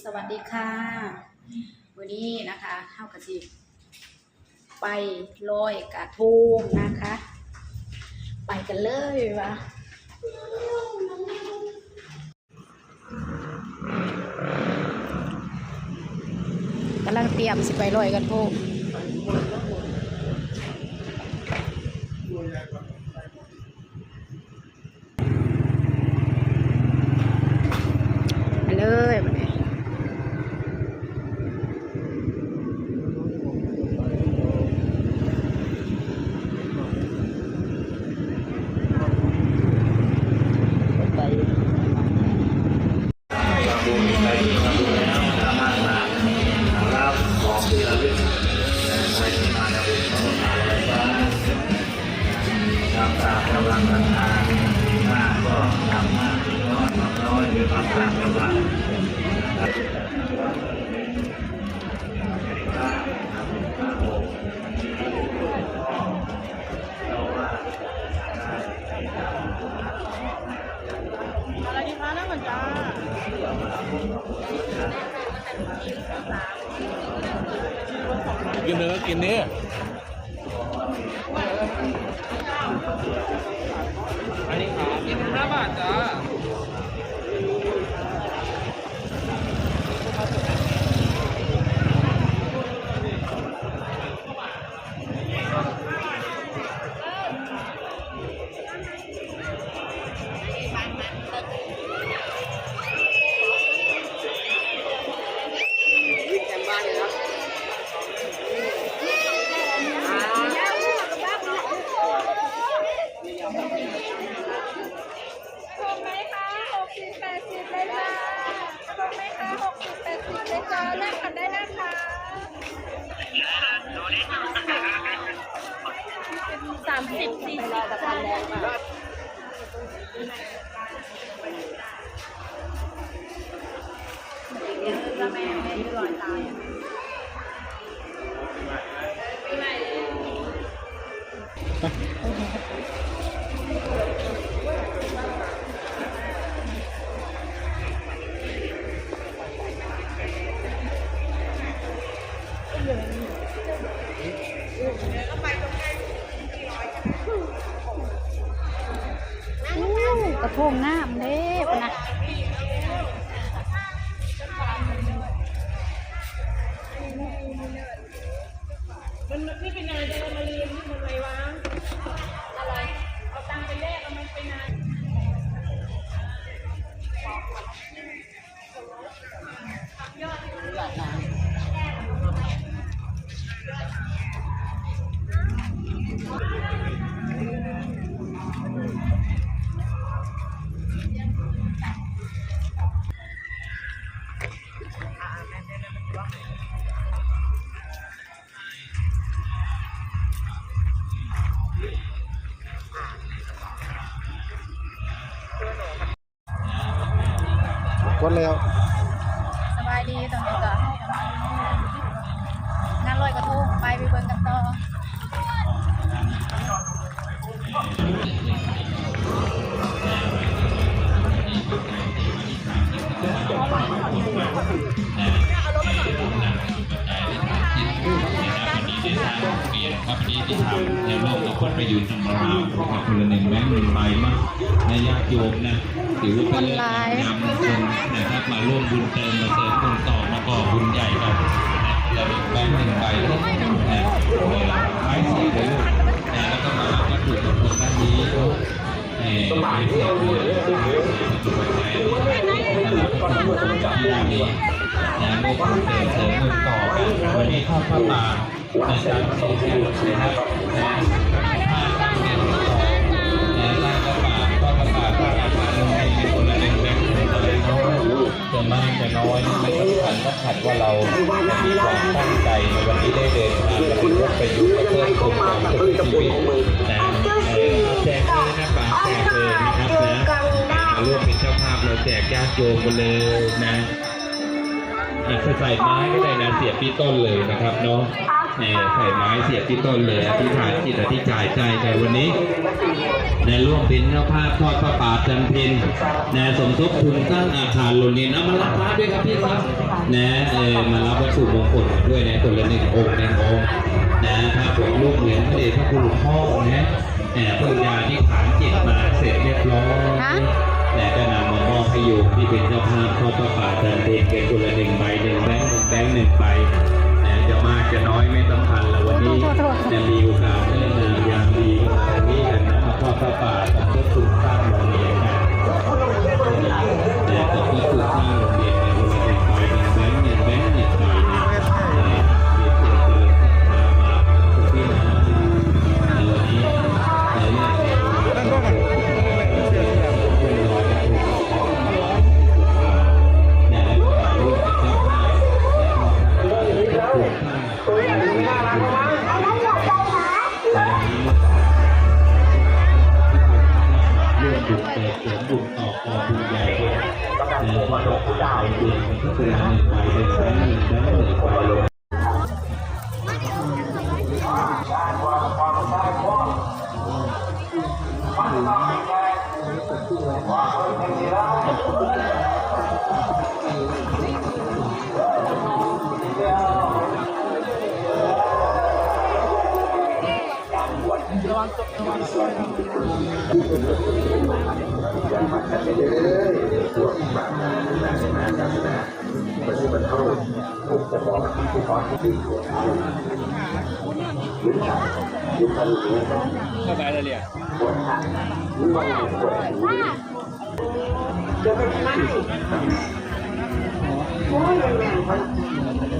สวัสดีค่ะ วันนี้นะคะเข้ากระสิไปลอยกระทงนะคะ ไปกันเลยวะกำลังเตรียมสิไปลอยกระทง มากน้อยน้อยหรือทำตามกำลังอะไรดีคะนั่งก่อนจ้ากินเนื้อกินเนี่อั Yeah. สามสิบสี่สิบจ้าอู้กระทงน้ำเด้ปะนะมันนี่เป็นอะไรจะมาเรียนที่มันไรวะ ดแล้ว ครับที่ที่ทำในโลกกับคนไปอยู่ทางเราครับคนละหนึ่งแบงค์หนึ่งใบมั้งในญาติโยมนะถือว่าเป็นเรื่องงามคลนะครับมาร่วมบุญเติมมาเสริมคนต่อมาก่อบุญใหญ่กันแล้วแบงค์หนึ่งใบนะไม้สีเลยลูกนะแล้วก็มารับวัตถุมงคลด้านนี้เนาะเอ่อไม้เสียบเลยด้านนี้นะร่วมบุญเติมเสริมคนต่อกันวันนี้ทอดผ้าป่า ในการเสียแทนนะครับนะผ้าตั้งเรียนต่องกระบากระบากระบาดลงในคนละหนึ่งแบงค์คนละหนึ่งน้อยจะมากจะน้อยไม่สำคัญก็ขัดว่าเรามีความตั้งใจในวันนี้ได้เดินทางไปพบไปอยู่กับเพื่อคนของสุขชีวิตนะแจกเลยนะป๋าแจกเลยนะครับนะร่วมเป็นเจ้าภาพเราแจกญาติโยมกันเลยนะอีกใส่ไม้ก็ได้นะเสียบที่ต้นเลยนะครับเนาะ เอ่อไข่ไม้เสียบที่ต้นเลยอธิษฐานจิตอธิษฐานใจในวันนี้ในร่วมเป็นเจ้าภาพทอดพระป่าจันเพนนะสมทบทุนสร้างอาคารโรงเรียนเอามารับพระด้วยครับพี่ครับนะเออมารับวัตถุมงคลด้วยนะคนละหนึ่งองค์หนึ่งองค์นะพระผงลูกเหรียญพระเดชพระคุณหลวงพ่อนะแอบเพิ่งยาที่ฐานจิตมาเสร็จเรียบร้อยแต่ก็นำมามอบให้โยมที่เป็นเจ้าภาพทอดพระป่าจันเพนเป็นคนละหนึ่งใบหนึ่งแบงค์หนึ่งแบงค์หนึ่งใบ จะมากจะน้อยไม่สำคัญแล้ววันนี้จะมีโอกาสได้นำยามดีมาที่กันนะทอดพระป่า บุญเกิดผยบุญต่อพอบุญใหญ่ในวันดอกดาวเดือนมันก็เป็นหนึ่งไปเป็นสองหนึ่งแล้วหนึ่งไป เลยเข้าไปเลยเนี่ยโอ้ยแม่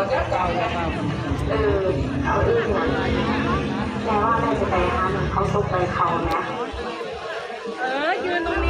เออเอาอีกหน่อยแต่ว่าแม่จะไปหะมันเขาซุกไปเขานะ เออยืนตรงนี้